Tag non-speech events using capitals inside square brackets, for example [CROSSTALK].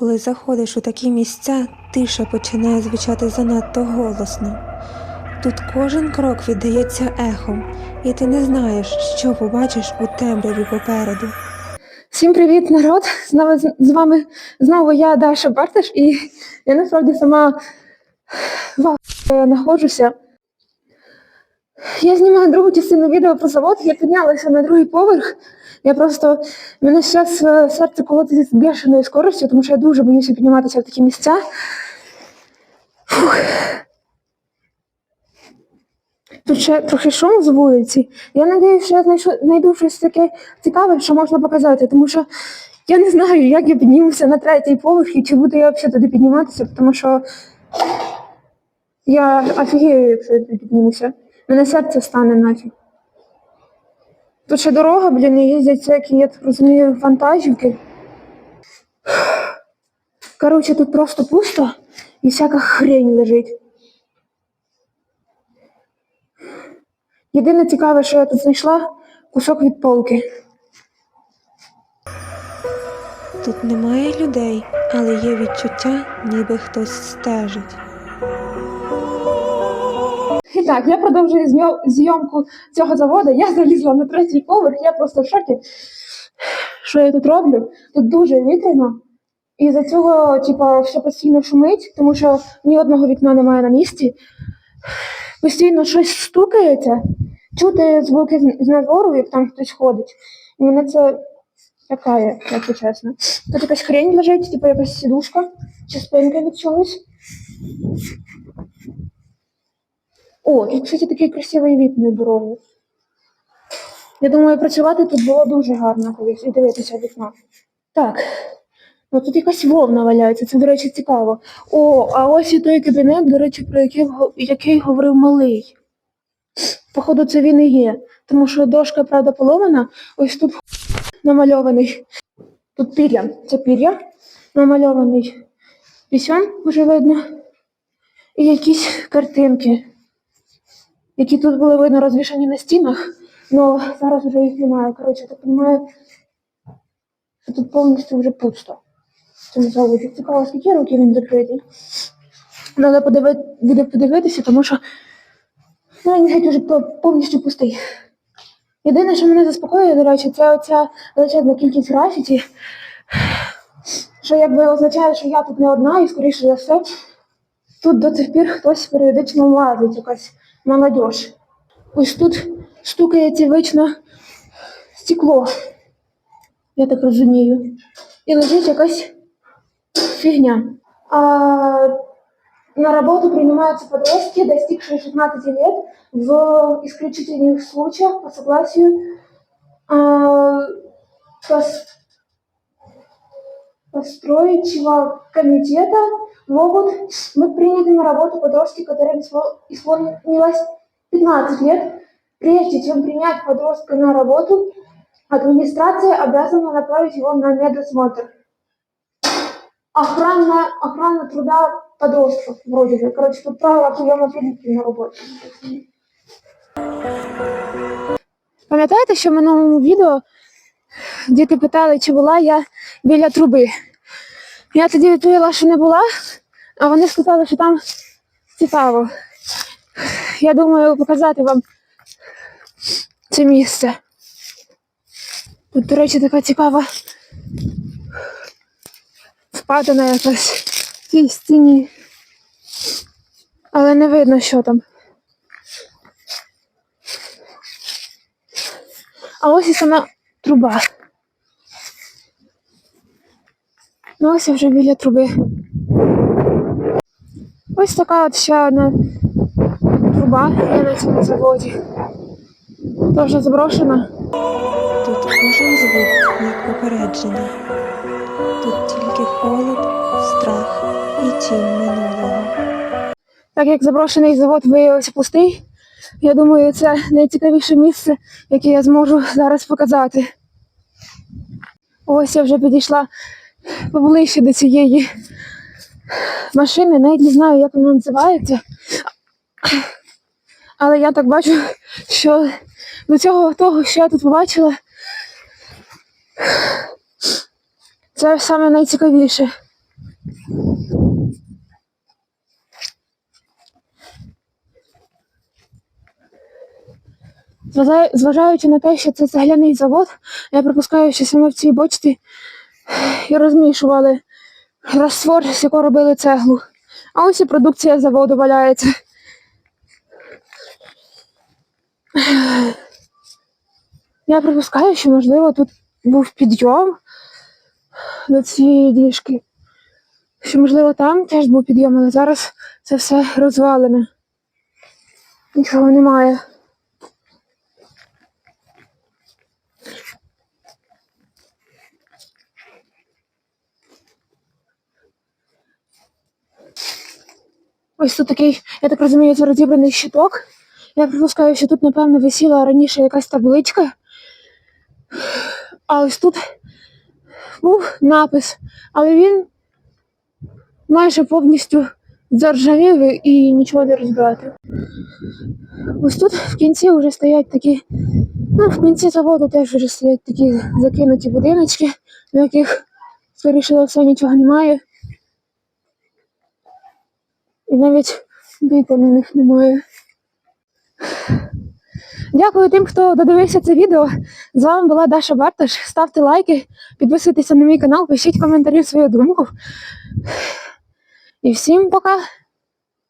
Коли заходиш у такі місця, тиша починає звучати занадто голосно. Тут кожен крок віддається ехом, і ти не знаєш, що побачиш у темряві попереду. Всім привіт, народ! Знову з вами знову я Даша Барташ, і я насправді сама знаходжуся. Я знімаю другу частину відео про завод, я піднялася на другий поверх. Я просто мене зараз серце колотиться з бешеною скоростю, тому що я дуже боюся підніматися в такі місця. Фух. Тут ще трохи шум з вулиці. Я сподіваюся, що я знайшу, знайду щось таке цікаве, що можна показати, тому що я не знаю, як я піднімуся на третій поверх і чи буду я взагалі туди підніматися, тому що я офігею, якщо я туди піднімуся. Мене серце стане нафіг. Тут ще дорога, блін, і їздять всякі, я розумію, вантажівки. Коротше, тут просто пусто і всяка хрень лежить. Єдине цікаве, що я тут знайшла кусок від полки. Тут немає людей, але є відчуття, ніби хтось стежить. І [LAUGHS] так, я продовжую зйомку цього заводу. Я залізла на третій поверх, я просто в шокі. Що я тут роблю? Тут дуже вітряно. І за цього, типу, все постійно шумить, тому що ні одного вікна немає на місці. Постійно щось стукається, чути звуки з- надвору, як там хтось ходить. І мене це лякає, якщо чесно. Тут якась хрень лежить, типу якась сідушка чи спинка від чогось. О, тут, кстати, такий красивий вид на дорогу. Я думаю, працювати тут було дуже гарно колись і дивитися в вікно. Так. Ну тут якась вовна валяється, це, до речі, цікаво. О, а ось і той кабінет, до речі, про який, який говорив малий. Походу, це він і є. Тому що дошка, правда, поломана, ось тут намальований. Тут пір'я. Це пір'я намальований. Пісьон вже видно. І якісь картинки які тут були видно розвішані на стінах, але зараз вже їх немає. Коротше, так розумію, що тут повністю вже пусто. цьому заводі. Цікаво, скільки років він закритий. Треба подиви... буде подивитися, тому що ну, він геть уже повністю пустий. Єдине, що мене заспокоює, до речі, це оця величезна кількість графіті, що якби означає, що я тут не одна, і скоріше за все, тут до цих пір хтось періодично лазить, якась молодь. Ось тут стукається вічно стекло, я так розумію. І лежить якась фігня. А на работу принимаются подростки, достигшие 16 лет, в исключительных случаях по согласию а, пос- построящего комитета могут быть приняты на работу подростки, которым испол- исполнилось 15 лет. Прежде чем принять подростка на работу, администрация обязана направить его на медосмотр. Охрана, охрана труда подростков, вроде бы. Короче, тут правила приема пилителей на роботі. Пам'ятаєте, що в минулому відео діти питали, чи була я біля труби? Я тоді відповіла, що не була, а вони сказали, що там цікаво. Я думаю показати вам це місце. Тут, до речі, така цікава впадина якась в цій стіні. Але не видно, що там. А ось і сама труба. Ну ось я вже біля труби. Ось така от ще одна труба є на цьому заводі. Теж заброшена. Тут кожен звук як попередження. Тут тільки холод, страх і тінь минулого. Так як заброшений завод виявився пустий, я думаю, це найцікавіше місце, яке я зможу зараз показати. Ось я вже підійшла поближче до цієї машини, навіть не знаю, як вона називається. Але я так бачу, що до цього того, що я тут побачила, це саме найцікавіше. Зважаючи на те, що це цегляний завод, я припускаю, що саме в цій бочці і розмішували розтвор, з якого робили цеглу. А ось і продукція заводу валяється. Я припускаю, що, можливо, тут був підйом до цієї діжки. Що, можливо, там теж був підйом, але зараз це все розвалене. Нічого немає. Ось тут такий, я так розумію, це розібраний щиток. Я припускаю, що тут, напевно, висіла раніше якась табличка. А ось тут був напис, але він майже повністю заржавів і нічого не розбирати. Ось тут в кінці вже стоять такі, ну, в кінці заводу теж вже стоять такі закинуті будиночки, в яких, скоріше за все, нічого немає. І навіть бійка на них немає. Дякую тим, хто додивився це відео. З вами була Даша Барташ. Ставте лайки, підписуйтесь на мій канал, пишіть коментарі свою думку. І всім пока!